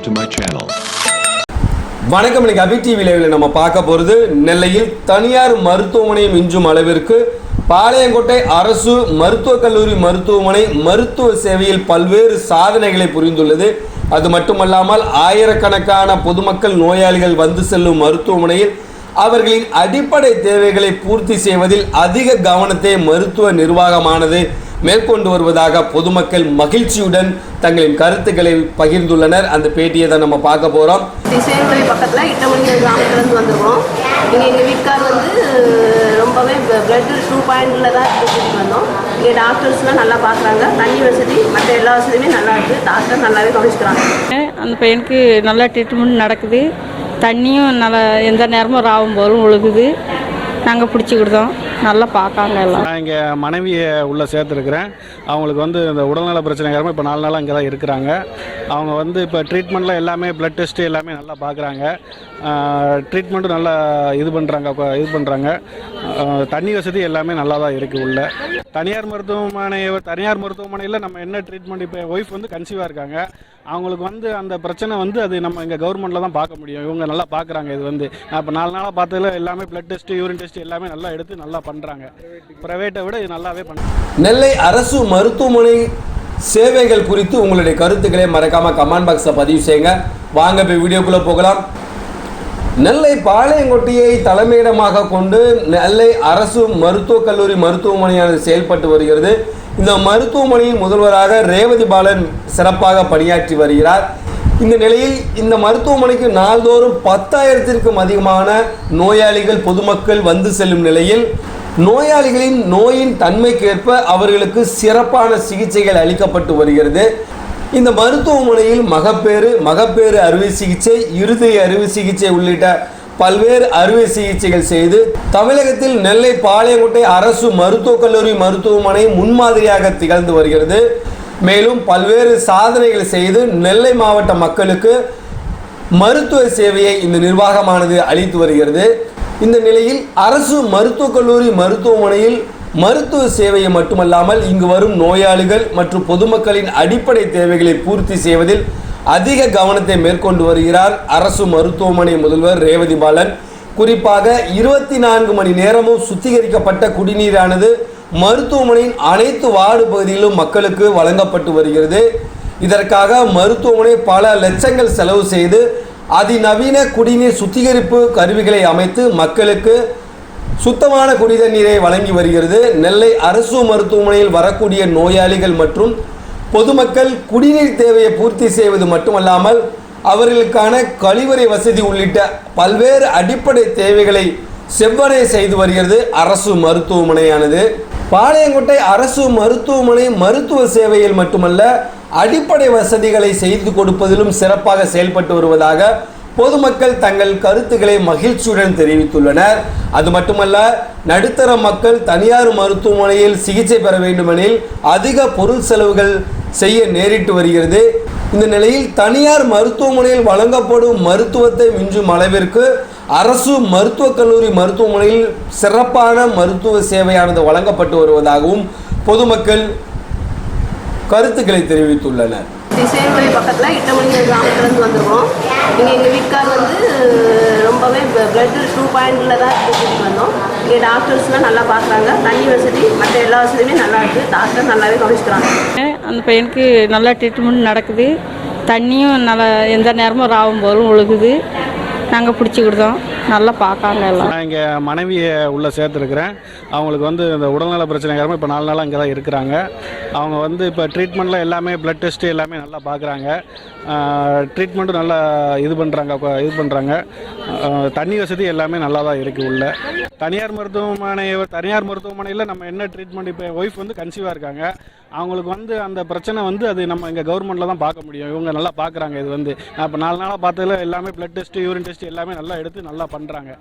subscribe to my channel. வணக்கம் இன்னைக்கு அபி TV நம்ம பார்க்க போகிறது நெல்லையில் தனியார் மருத்துவமனையை மிஞ்சும் அளவிற்கு பாளையங்கோட்டை அரசு மருத்துவக் கல்லூரி மருத்துவமனை மருத்துவ சேவையில் பல்வேறு சாதனைகளை புரிந்துள்ளது அது மட்டுமல்லாமல் ஆயிரக்கணக்கான பொதுமக்கள் நோயாளிகள் வந்து செல்லும் மருத்துவமனையில் அவர்களின் அடிப்படை தேவைகளை பூர்த்தி செய்வதில் அதிக கவனத்தை மருத்துவ நிர்வாகமானது மேற்கொண்டு வருவதாக பொதுமக்கள் மகிழ்ச்சியுடன் தங்களின் கருத்துக்களை பகிர்ந்துள்ளனர். அந்த பேட்டியை தான் நம்ம பார்க்க போகிறோம் திசையன்கோயில் பக்கத்தில் இட்டமணி கிராமத்துலேருந்து வந்திருக்கோம். இங்கே எங்கள் வீட்டுக்கார் வந்து ரொம்பவே பிளட் டூ பாயிண்டில் தான் கூட்டிகிட்டு வந்தோம். இங்கே டாக்டர்ஸ்லாம் நல்லா பார்க்குறாங்க. தண்ணி வசதி மற்ற எல்லா வசதியுமே நல்லா இருக்குது டாக்டர் நல்லாவே கவனிச்சுக்கிறாங்க. அந்த பையனுக்கு நல்லா ட்ரீட்மெண்ட் நடக்குது. தண்ணியும் நல்லா எந்த நேரமும் ராவும் போலும் ஒழுகுது நாங்கள் பிடிச்சி கொடுத்தோம் நல்லா பார்க்காங்க எல்லாம். நான் இங்கே மனைவியை உள்ளே சேர்த்துருக்குறேன். அவங்களுக்கு வந்து இந்த உடல்நல பிரச்சனை காரணமாக இப்போ நாலு நாளாக இங்கே தான் இருக்கிறாங்க. அவங்க வந்து இப்போ ட்ரீட்மெண்ட்டில் எல்லாமே ப்ளட் டெஸ்ட்டு எல்லாமே நல்லா பார்க்குறாங்க. ட்ரீட்மெண்ட்டும் நல்லா இது பண்ணுறாங்க இது பண்ணுறாங்க தண்ணி வசதி எல்லாமே நல்லா தான் இருக்குது உள்ள. தனியார் மருத்துவமனை தனியார் மருத்துவமனையில் நம்ம என்ன ட்ரீட்மெண்ட் இப்போ ஒய்ஃப் வந்து கன்சீவாக இருக்காங்க. அவங்களுக்கு வந்து அந்த பிரச்சனை வந்து அது நம்ம இங்கே கவர்மெண்ட்டில் தான் பார்க்க முடியும். இவங்க நல்லா பார்க்குறாங்க இது வந்து. நான் இப்போ நாலு நாளாக பார்த்ததுல எல்லாமே ப்ளட் டெஸ்ட்டு யூரின் டெஸ்ட் எல்லாமே நல்லா எடுத்து நல்லா பண்ணுறாங்க ப்ரைவேட்டை விட இது நல்லாவே பண்ணுறாங்க நெல்லை அரசு மருத்துவமனை சேவைகள் குறித்து உங்களுடைய கருத்துக்களை மறக்காமல் கமெண்ட் பாக்ஸில் பதிவு செய்யுங்க. வாங்க இப்போ வீடியோக்குள்ளே போகலாம். நெல்லை பாளையங்கொட்டியை தலைமையிடமாக கொண்டு நெல்லை அரசு மருத்துவக் கல்லூரி மருத்துவமனையானது செயல்பட்டு வருகிறது. இந்த மருத்துவமனையின் முதல்வராக ரேவதி பாலன் சிறப்பாக பணியாற்றி வருகிறார். இந்த நிலையில் இந்த மருத்துவமனைக்கு நாள்தோறும் பத்தாயிரத்திற்கும் அதிகமான நோயாளிகள் பொதுமக்கள் வந்து செல்லும் நிலையில் நோயாளிகளின் நோயின் தன்மைக்கேற்ப அவர்களுக்கு சிறப்பான சிகிச்சைகள் அளிக்கப்பட்டு வருகிறது. இந்த மருத்துவமனையில் மகப்பேறு மகப்பேறு அறுவை சிகிச்சை இருதய அறுவை சிகிச்சை உள்ளிட்ட பல்வேறு அறுவை சிகிச்சைகள் செய்து தமிழகத்தில் நெல்லை பாளையங்கோட்டை அரசு மருத்துவக் கல்லூரி மருத்துவமனை முன்மாதிரியாக திகழ்ந்து வருகிறது. மேலும் பல்வேறு சாதனைகள் செய்து நெல்லை மாவட்ட மக்களுக்கு மருத்துவ சேவையை இந்த நிர்வாகமானது அளித்து வருகிறது. இந்த நிலையில் அரசு மருத்துவக் கல்லூரி மருத்துவமனையில் மருத்துவ சேவையை மட்டுமல்லாமல் இங்கு வரும் நோயாளிகள் மற்றும் பொதுமக்களின் அடிப்படை தேவைகளை பூர்த்தி செய்வதில் அதிக கவனத்தை மேற்கொண்டு வருகிறார் அரசு மருத்துவமனை முதல்வர் ரேவதி பாலன். குறிப்பாக இருபத்தி நான்கு மணி நேரமும் சுத்திகரிக்கப்பட்ட குடிநீரானது மருத்துவமனையின் அனைத்து வார்டு பகுதியிலும் மக்களுக்கு வழங்கப்பட்டு வருகிறது. இதற்காக மருத்துவமனை பல லட்சங்கள் செலவு செய்து அதிநவீன குடிநீர் சுத்திகரிப்பு கருவிகளை அமைத்து மக்களுக்கு சுத்தமான குடித நீரை வழங்கி வருகிறது. நெல்லை அரசு மருத்துவமனையில் வரக்கூடிய நோயாளிகள் மற்றும் பொதுமக்கள் குடிநீர் தேவையை பூர்த்தி செய்வது மட்டுமல்லாமல் அவர்களுக்கான கழிவறை வசதி உள்ளிட்ட பல்வேறு அடிப்படை தேவைகளை செவ்வனே செய்து வருகிறது அரசு மருத்துவமனையானது. பாளையங்கோட்டை அரசு மருத்துவமனை மருத்துவ சேவையில் மட்டுமல்ல அடிப்படை வசதிகளை செய்து கொடுப்பதிலும் சிறப்பாக செயல்பட்டு வருவதாக பொதுமக்கள் தங்கள் கருத்துக்களை மகிழ்ச்சியுடன் தெரிவித்துள்ளனர். அது மட்டுமல்ல நடுத்தர மக்கள் தனியார் மருத்துவமனையில் சிகிச்சை பெற வேண்டுமெனில் அதிக பொருள் செலவுகள் செய்ய நேரிட்டு வருகிறது. இந்த நிலையில் தனியார் மருத்துவமனையில் வழங்கப்படும் மருத்துவத்தை மிஞ்சும் அளவிற்கு அரசு மருத்துவக் கல்லூரி மருத்துவமனையில் சிறப்பான மருத்துவ சேவையானது வழங்கப்பட்டு வருவதாகவும் பொதுமக்கள் கருத்துக்களை தெரிவித்துள்ளனர். திசையன்கோயில் பக்கத்தில் இட்டமணி கிராமத்துலேருந்து வந்திருக்கோம். இங்கே எங்கள் வீட்டுக்கார் வந்து ரொம்பவே பிளட் டூ பாயிண்டில் தான் கூட்டிகிட்டு வந்தோம். இங்கே டாக்டர்ஸ்லாம் நல்லா பார்க்குறாங்க தண்ணி வசதி மற்ற எல்லா வசதியுமே நல்லா இருக்குது டாக்டர் நல்லாவே கவனிச்சுக்கிறாங்க. அந்த பையனுக்கு நல்லா ட்ரீட்மெண்ட் நடக்குது. தண்ணியும் நல்லா எந்த நேரமும் ராவும் போலும் ஒழுகுது. நாங்கள் பிடிச்சி கொடுத்தோம் நல்லா பார்க்காங்க எல்லாம். நான் இங்கே மனைவியை உள்ளே சேர்த்துருக்குறேன். அவங்களுக்கு வந்து இந்த உடல்நல பிரச்சனை காரணமாக இப்போ நாலு நாளாக இங்கே தான் இருக்கிறாங்க. அவங்க வந்து இப்போ ட்ரீட்மெண்ட்டில் எல்லாமே ப்ளட் டெஸ்ட்டு எல்லாமே நல்லா பார்க்குறாங்க. ட்ரீட்மெண்ட்டும் நல்லா இது பண்ணுறாங்க இது பண்ணுறாங்க தண்ணி வசதி எல்லாமே நல்லா தான் இருக்குது உள்ள. தனியார் மருத்துவமனை தனியார் மருத்துவமனையில் நம்ம என்ன ட்ரீட்மெண்ட் இப்போ ஒய்ஃப் வந்து கன்சீவாக இருக்காங்க. அவங்களுக்கு வந்து அந்த பிரச்சனை வந்து அது நம்ம இங்கே கவர்மெண்ட்டில் தான் பார்க்க முடியும். இவங்க நல்லா பார்க்குறாங்க இது வந்து. நான் இப்போ நாலு நாளாக பார்த்ததுல எல்லாமே ப்ளட் டெஸ்ட்டு யூரின் டெஸ்ட் எல்லாமே நல்லா எடுத்து நல்லா பண்ணுறாங்க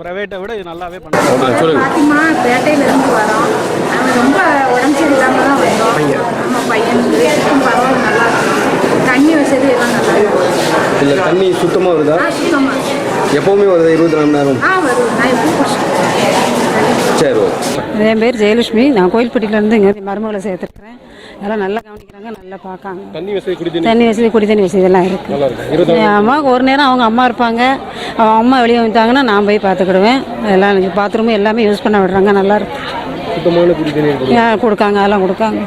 ப்ரைவேட்டை விட இது நல்லாவே பண்ணுறாங்க பாத்திமா பேட்டையிலேருந்து வரோம். நாங்கள் ரொம்ப உடம்பு சரியில்லாமல் தான் வந்தோம். நம்ம பையனுக்கு எதுக்கும் பரவாயில்ல நல்லா இருக்கும். தண்ணி வசதி எல்லாம் நல்லா இருக்கும். இல்லை தண்ணி சுத்தமாக வருதா? சுத்தமாக எப்போவுமே வருதா? இருபத்தி நாலு மணி நேரம். ஆ வரும் நான் எப்போ சரி என் பேர் ஜெயலட்சுமி. நான் கோயில்பட்டியிலேருந்து இங்கே மருமகளை சேர்த்துருக்குறேன். அதெல்லாம் நல்லா கவனிக்கிறாங்க நல்லா பார்க்காங்க. தண்ணி வசதி குடி தண்ணி. வசதி குடி தண்ணி வசதி எல்லாம் இருக்குது நல்லா இருக்கு. இருபது என் அம்மாவுக்கு ஒரு நேரம் அவங்க அம்மா இருப்பாங்க. அவங்க அம்மா வெளியே வந்துட்டாங்கன்னா நான் போய் பார்த்துக்கிடுவேன். எல்லாம் பாத்ரூமு எல்லாமே யூஸ் பண்ண விடுறாங்க. நல்லா இருக்கு. கொடுக்காங்க அதெல்லாம் கொடுக்காங்க.